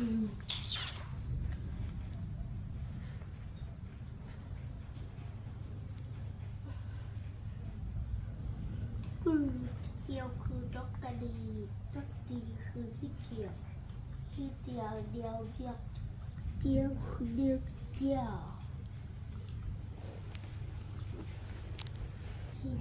เดียวคือด็อกกะดีด็อกดีคือพี่เดียวพี่เดียวเดียวเดียวเดียวคือเดียวเดียวพี่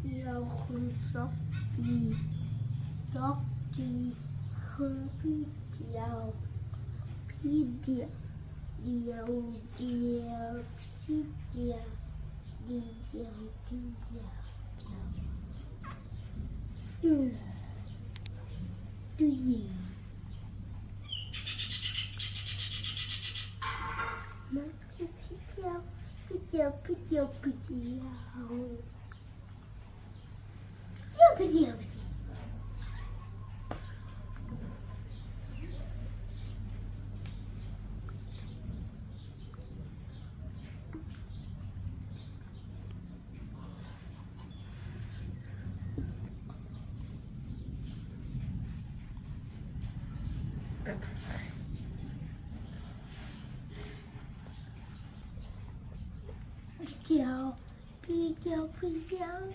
พี่ เดียวคือด็อกดีด็อกดีคือพี่เดียว พี่เดียวเดียวเดียวพี่เดียวดีเดียวพี่เดียวเดียวดูยิงมันคือพี่เดียวพี่เดียวพี่เดียวพี่เดียว video game. Good girl, good girl, girl.